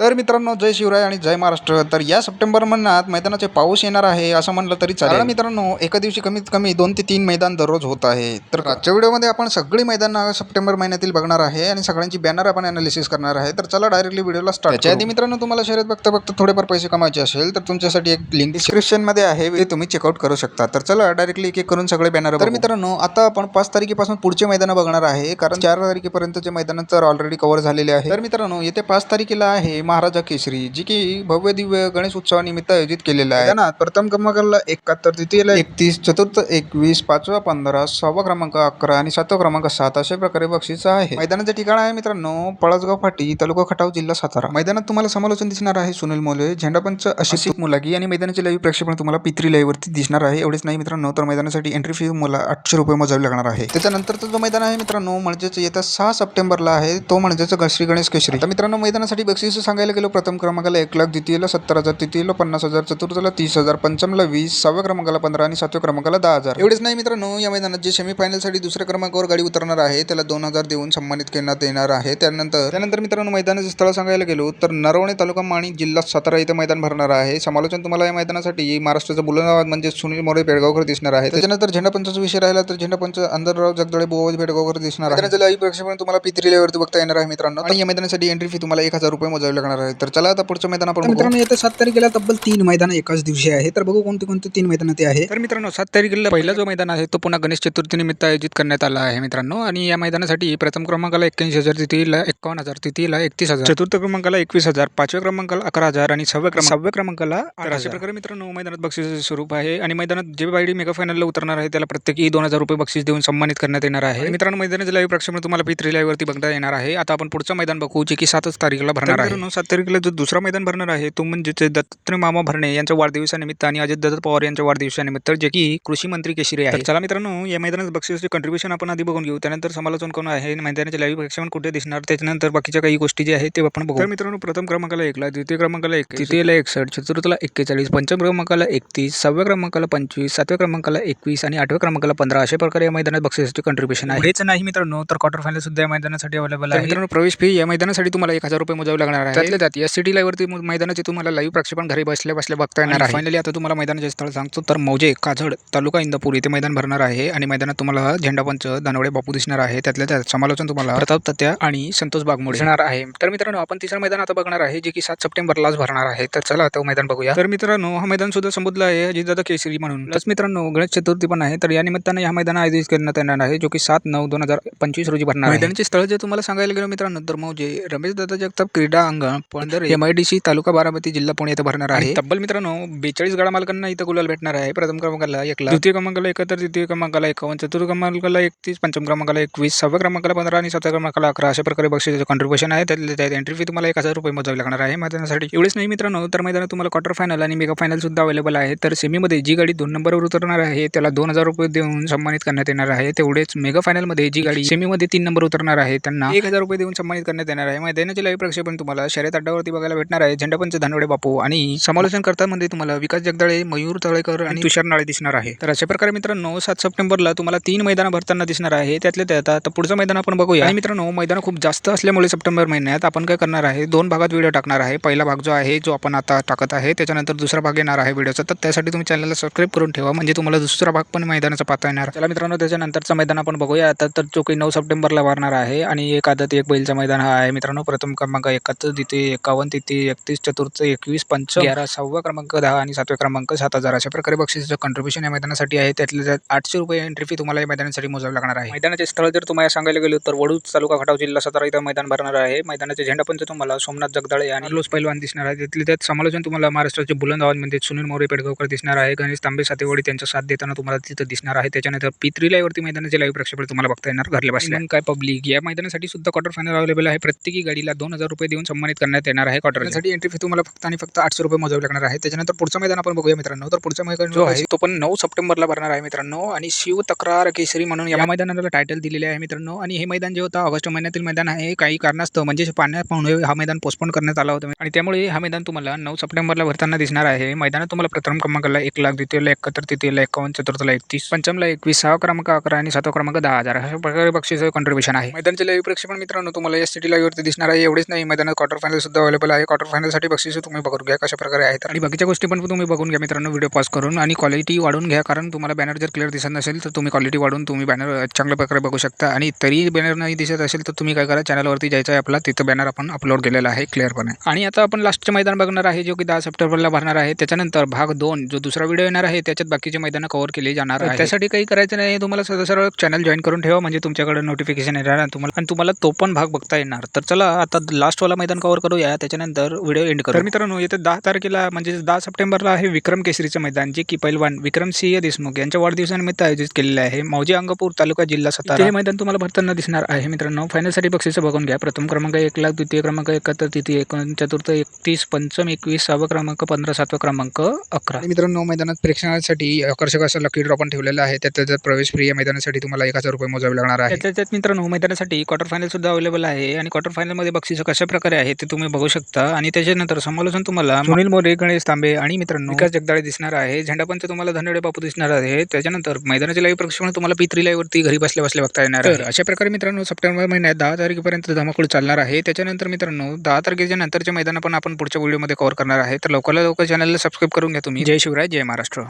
तर मित्रांनो जय शिवराय आणि जय महाराष्ट्र. तर या सप्टेंबर महिन्यात मैदानाचे पाऊस येणार आहे असं म्हणलं तरी चालेल. मित्रांनो एका दिवशी कमीत कमी दोन ते तीन मैदान दररोज होत आहे. तर आजच्या व्हिडिओमध्ये आपण सगळी मैदानं सप्टेंबर महिन्यातील बघणार आहे आणि सगळ्यांची बॅनर आपण अनालिसिस करणार आहे. तर चला डायरेक्टली व्हिडिओला स्टार्ट त्याच्या आधी मित्रांनो तुम्हाला शर्यत बघता बघता थोडेफार पैसे कमायचे असेल तर तुमच्यासाठी एक लिंक डिस्क्रिप्शनमध्ये आहे. ते तुम्ही चेकआउट करू शकता. तर चला डायरेक्टली एक एक करून सगळे बॅनर तर मित्रांनो आता आपण पाच तारखेपासून पुढचे मैदान बघणार आहे. कारण चार तारखेपर्यंतचे मैदान तर ऑलरेडी कव्हर झालेले आहे. तर मित्रांनो येते पाच तारखेला आहे महाराजा केसरी जी की भव्य दिव्य गणेश उत्सवानिमित्त आयोजित केलेला आहे. मैदानात प्रथम क्रमांकाला एकाहत्तर द्वितीयला एकतीस चतुर्थ एकवीस पाचवा पंधरा सहावा क्रमांक अकरा आणि सातवा क्रमांक सात अशा प्रकारे बक्षीस आहे. मैदानाचे ठिकाण आहे मित्रांनो पळसगाव फाटी तालुका खटाव जिल्हा सातारा. मैदानात तुम्हाला समालोचन दिसणार आहे सुनील मोले झेंडापंच अशित मुलागी आणि मैदानाचे लाईव्ह प्रक्षेपण तुम्हाला पित्री लाईव्ह वरती दिसणार आहे. एवढेच नाही मित्रांनो तर मैदानासाठी एंट्री फी मला आठशे रुपये मोजावी लागणार आहे. त्याच्यानंतरचा जो मैदान आहे मित्रांनो म्हणजेच येत्या सहा सप्टेंबरला आहे तो म्हणजेच श्री गणेश केशरी. तर मित्रांनो मैदानासाठी बक्षीस सांगायला गेलो प्रथम क्रमांकाला एक लाख द्वितीयला सत्तर हजार तृतीयला पन्नास हजार चतुर्थला तीस हजार पंचमला वीस सहाव्या क्रमांकाला पंधरा आणि सातव्या क्रमांकाला दहा हजार. एवढेच नाही मित्रांनो या मैदानात जे सेमीफायनलसाठी दुसऱ्या क्रमांकावर गाडी उतरणार आहे त्याला दोन हजार देऊन सन्मानित करण्यात येणार आहे. त्यानंतर त्यानंतर मित्रांनो मैदानाचे स्थळ सांगायला गेलो तर नरवणे तालुका माणी जिल्हा सातारा इथे मैदान भरणार आहे. समालोचन तुम्हाला या मैदानासाठी महाराष्ट्राचा बुलंदाबाद म्हणजे सुनील मोरे पेडगावकर दिसणार आहे. त्याच्यानंतर झेंडापंचाचा विषय राहिला तर झेंडापंच अंदरराव जगदळे बोवाज पेडगावकर दिसणार आहे. प्रक्षेपण तुम्हाला पित्री लेवरती बघता येणार आहे मित्रांनो. आणि या मैदानासाठी एंट्री फी तुम्हाला एक हजार रुपये मोजावी लागणार आहे. तर चला आता पुढचं मैदान आपण मित्रांनो येत्या सात तारखेला तब्बल तीन मैदान एकाच दिवशी आहे तर बघू कोणते कोणते तीन मैदान ते आहे. तर मित्रांनो सात तारखेला पहिला जो मैदान आहे तो पुन्हा गणेश चतुर्थीनिमित्त आयोजित करण्यात आला आहे मित्रांनो. आणि या मैदानासाठी प्रथम क्रमांकाला एक्क्याऐंशी हजार तृतीयला एक्कावन्न हजार तृतीयला एकतीस हजार. चतुर्थ क्रमांकाला एकवीस हजार पाचव्या क्रमांकाला अकरा हजार आणि सहाव्या क्रमांक सहाव्या क्रमांकाला अशा प्रकारे मित्रांनो मैदानात बक्षिसाचे स्वरूप आहे. आणि मैदानात जे बायडी मेगा फायनलला उतरणार आहे त्याला प्रत्येकी दोन हजार रुपये बक्षीस देऊन सन्मानित करण्यात येणार आहे. मित्रांनो मैदानाचे लाईव्ह प्रक्षेपण तुम्हाला पी थ्री वरती बघता येणार आहे. आता आपण पुढचं मैदान बघू जे की सातच तारखेला भरणार आहे. सात तारखेला जो दुसरा मैदान भरणार आहे तो म्हणजे दत्तात्रय मामा भरणे यांच्या वाढदिवसानिमित्त आणि अजित दत्त पवार यांच्या वाढदिवसानिमित्त जे की कृषी मंत्री केशरी आहे. चला मित्रांनो या मैदानात बक्षिसाचे कंट्रीब्युशन आपण आधी बघून घेऊ. त्यानंतर समालोचन कोण आहे मैदानाचे लाईव्ह प्रक्षेपण कुठे दिसणार त्याच्यानंतर बाकीच्या काही गोष्टी जे आहेत ते आपण बघू. तर मित्रांनो प्रथम क्रमांकाला एकला द्वितीय क्रमांकाला एक तृतीयला एकसष्ट चतुर्थला एक्केचाळीस पंचम क्रमांकाला एकतीस सहाव्या क्रमांकाला पंचवीस सातव्या क्रमांकाला एकवीस आणि आठव्या क्रमांकाला पंधरा अशा प्रकारे या मैदानात बक्षिसाचे कंट्रीब्युशन आहे. हेच नाही मित्रांनो तर क्वार्टर फायनल सुद्धा या मैदानासाठी अवेलेबल आहे. मित्रांनो प्रवेश फी या मैदानासाठी तुम्हाला एक हजार रुपये मोजावे लागणार आहे. त्यातल्या त्यात एस सी टी लाईव्हवरती मैदानाचे तुम्हाला लाईव्ह प्रक्षेपण घरी बसल्या बसल्या बघता येणार आहे. फायनली आता तुम्हाला मैदानाचे स्थळ सांगतो. तर मौजे काजड तालुका इंदापूर इथे मैदान भरणार आहे आणि मैदानात तुम्हाला झेंडापंच दानवडे बापू दिसणार आहे. त्यातल्या त्यात समालोचन तुम्हाला प्रताप तत्या आणि संतोष बागमोडे दिसणार आहे. तर मित्रांनो आपण तिसरं मैदान आता बघणार आहे जे की सात सप्टेंबरलाच भरणार आहे. तर चला आता मैदान बघूया. तर मित्रांनो हा मैदान सुद्धा संबोधलं आहे अजितदादा केसरी म्हणून. प्लस मित्रांनो गणेश चतुर्थी पण आहे. तर या निमित्तानं हा मैदान आयोजित करण्यात येणार आहे जो की सात नऊ दोन हजार पंचवीस रोजी भरणार आहे. मैदानाचे स्थळ जे तुम्हाला सांगायला गेलो मित्रांनो तर मौजे रमेश दादा जगताप क्रीडा अंगण. पंधर एम आय डी सी तालुका बारामती जिल्हा पुणे येथे भरणार आहे. तब्बल मित्रांनो बेचाळीस गाडा मालकांना इथं गुलाल भेटणार आहे. प्रथम क्रमांकाला एक लाख द्वितीय क्रमांकाला एकाहत्तर द्वितीय क्रमांकाला एकावन्न चतुर्थ क्रमांकाला एकतीस पंचम क्रमांकाला एकवीस सहाव्या क्रमांकाला पंधरा आणि सातव्या क्रमांकाला अकरा. अशा प्रकारे बक्षिसाचं कॉन्ट्रीब्युशन आहे. त्यातल्या त्यात एंट्री फी तुम्हाला एक हजार रुपये मोजावी लागणार आहे. मैदानासाठी एवढेच नाही मित्रांनो तर मैदानात तुम्हाला क्वार्टर फायनल आणि मेगा फायनल सुद्धा अवेलेबल आहे. तर सेमीमध्ये जी गाडी दोन नंबरवर उतरणार आहे त्याला दोन हजार रुपये देऊन सन्मानित करण्यात येणार आहे. तेवढेच मेगा फायनलमध्ये जी गाडी सेमीमध्ये तीन नंबर उतरणार आहे त्यांना एक हजार रुपये देऊन सन्मानित करण्यात येणार आहे. मैदानाचे लाईव्ह प्रक्षेपण तुम्हाला शर्यत अड्डावरती बघायला भेटणार आहे झेंडापंच धानवडे बापू. आणि समालोचन करतामध्ये तुम्हाला विकास जगदाळे मयूर तळेकर आणि तुषार नाळे दिसणार आहे. तर अशा प्रकारे मित्रांनो सात सप्टेंबरला तुम्हाला तीन मैदानं भरताना दिसणार आहे. त्यातल्या त्यात आता पुढचं मैदान आपण बघूया. आणि मित्रांनो मैदान खूप जास्त असल्यामुळे सप्टेंबर महिन्यात आपण काय करणार आहे? दोन भागात व्हिडिओ टाकणार आहे. पहिला भाग जो आहे जो आपण आता टाकत आहे त्याच्यानंतर दुसरा भाग येणार आहे व्हिडिओचा तर त्यासाठी तुम्ही चॅनलला सबस्क्राईब करून ठेवा. म्हणजे तुम्हाला दुसरा भाग पण मैदानाचा पाहता येणार. चला मित्रांनो त्याच्यानंतरचं मैदान आपण बघूया. आता तर जो काही नऊ सप्टेंबरला भरणार आहे. आणि एक आदत एक बैलचा मैदान हा आहे. मित्रांनो प्रथम क्रमांक एकाहत्तर द्वितीय ते एकावन्न तृतीय एकतीस चतुर्थ एकवीस पंच ग्यारा सहावा क्रमांक दहा आणि सातव्या क्रमांक सात हजार अशा प्रकारे बक्षीसचं कंट्रीब्युशन या मैदानासाठी आहे. त्यातल्या आठशे रुपये एंट्री फी तुम्हाला या मैदानासाठी मोजावी लागणार आहे. मैदानाचे स्थळ जर तुम्हाला सांगायला गेलो तर वडूज तालुका खटाव जिल्हा सतारा इथं मैदान भरणार आहे. मैदानाचे झेंडापंच तुम्हाला सोमनाथ जगदाळे आणि लोस पैलवान दिसणार आहे. तिथले त्यात समालोचन तुम्हाला महाराष्ट्राचे बुलंद आवाज म्हणजे सुनील मोरे पेडगावकर दिसणार आहे. गणेश तांबे सातेवाडी त्यांचा साथ देताना तुम्हाला तिथं दिसणार आहे. त्याच्यानंतर पित्री लाईवरती मैदानाचे लाईव्ह प्रक्षेपण तुम्हाला बघता येणार. घरल्या बसल्या. काय पब्लिक या मैदानासाठी सुद्धा क्वार्टर फायनल अवेलेबल आहे. प्रत्येकी गाडीला दोन हजार रुपये देऊन सन्मानित करण्यात येणार आहे क्वार्टरसाठी एंट्री फी तुम्हाला फक्त आणि फक्त आठशे रुपये मोजावे लागणार आहे. त्याच्यानंतर पुढचं मैदान आपण बघूया मित्रांनो. तर पुढचं मैदान जो आहे तो पण नऊ सप्टेंबरला भरणार आहे मित्रांनो. आणि शिव तक्रार केसरी म्हणून या मैदानाला टायटल दिलेले आहे मित्रांनो. आणि हे मैदान जे होतं ऑगस्ट महिन्यातील मैदान आहे. काही कारणास्तव म्हणजे पाण्यामुळे हा मैदान पोस्टपोन करण्यात आला होता. आणि त्यामुळे हा मैदान तुम्हाला नऊ सप्टेंबरला भरताना दिसणार आहे. मैदानात तुम्हाला प्रथम क्रमांकाला एक लाख द्वितीयला एकाहत्तर तृतीयला एकावन्न चतुर्थला एकतीस पंचमला एकवीस सहा क्रमांक अकरा आणि सातवा क्रमांक दहा हजार. अशा प्रकारे बक्षीस कॉन्ट्रीब्युशन आहे. मैदानाचे लाईव्ह प्रक्षेपण मित्रांनो तुम्हाला एस टी लाईव्हवरती दिसणार आहे. एवढेच नाही मैदानात क्वार्टर फायनल सुद्धा अवेलेबल आहे. क्वार्टर फायनलसाठी बक्षीस तुम्ही बघून घ्या कशा प्रकारे आहेत. आणि बाकीच्या गोष्टी पण तुम्ही बघून घ्या मित्रांनो व्हिडिओ पॉज करून. आणि क्वालिटी वाढून घ्या कारण तुम्हाला बॅनर जर क्लिअर दिसत नसेल तर तुम्ही क्वालिटी वाढून तुम्ही बॅनर चांगल्या प्रकारे बघू शकता. आणि तरी बॅनर नाही दिसत असेल तर तुम्ही काय करा चॅनलवरती जायचं आहे आपला. तिथं बॅनर आपण अपलोड केलेला आहे क्लिअरपणे आणि आता आपण लास्टचे मैदान बघणार आहे जो की दहा सप्टेंबरला भरणार आहे. त्याच्यानंतर भाग दोन जो दुसरा व्हिडिओ येणार आहे त्याच्यात बाकीचे मैदानं कव्हर केली जाणार आहे त्यासाठी काही करायचं नाही. तुम्हाला सरळ सरळ चॅनल जॉईन करून ठेवा. म्हणजे तुमच्याकडे नोटिफिकेशन येणार आणि तुम्हाला आणि तुम्हाला तो पण भाग बघता येणार. तर चला आता लास्टवाला मैदान कव्हर करूया त्याच्यानंतर व्हिडिओ एंड करू तर मित्रांनो येते दहा तारखेला म्हणजे दहा सप्टेंबरला आहे विक्रम केसरीचं मैदान जे की पैलवान विक्रमसिंह देशमुख यांच्या वाढदिवसानिमित्त आयोजित केलेलं आहे. मौजे अंगपूर तालुका जिल्हा सातारा. हे मैदान तुम्हाला भरताना दिसणार आहे मित्रांनो. फायनलसाठी बक्षीस बघून घ्या. प्रथम क्रमांक एक लाख द्वितीय क्रमांक एकाहत्तर तृतीय एकोण चतुर्थ एकतीस पंचम एकवीस सहावा क्रमांक पंधरा सातवा क्रमांक अकरा. मित्रांनो मैदानात प्रेक्षणासाठी आकर्षक असं लकी ड्रॉ पण ठेवलेला आहे. त्यात त्याच्यात प्रवेश फ्री या मैदानासाठी तुम्हाला एक हजार रुपये मोजावे लागणार आहे. त्याच्यात मित्रांनो मैदानासाठी क्वार्टर फायनल सुद्धा अवेलेबल आहे. आणि क्वार्टर फायनलमध्ये बक्षीस कशा प्रकारे आहे ते तुम्ही बघू शकता. आणि त्याच्यानंतर समालोचन तुम्हाला सुनील मोरे गणेश तांबे आणि मित्रांनो विकास जगदाळे दिसणार आहे. झेंडापंच तुम्हाला धनवडे बापू दिसणार आहे. त्याच्यानंतर मैदानाचे लाईव्ह प्रक्षेपण तुम्हाला पी थ्री वरती घरी बसल्या बसल्या बघता येणार आहे. अशा प्रकारे मित्रांनो सप्टेंबर महिन्यात दहा तारखेपर्यंत धमाकूळ चालणार आहे. त्याच्यानंतर मित्रांनो दहा तारखेच्या नंतरचे मैदान पण आपण पुढच्या व्हिडिओमध्ये कव्हर करणार आहे. तर लवकरात लवकर चॅनलला सबस्क्राईब करून घ्या तुम्ही. जय शिवराय जय महाराष्ट्र.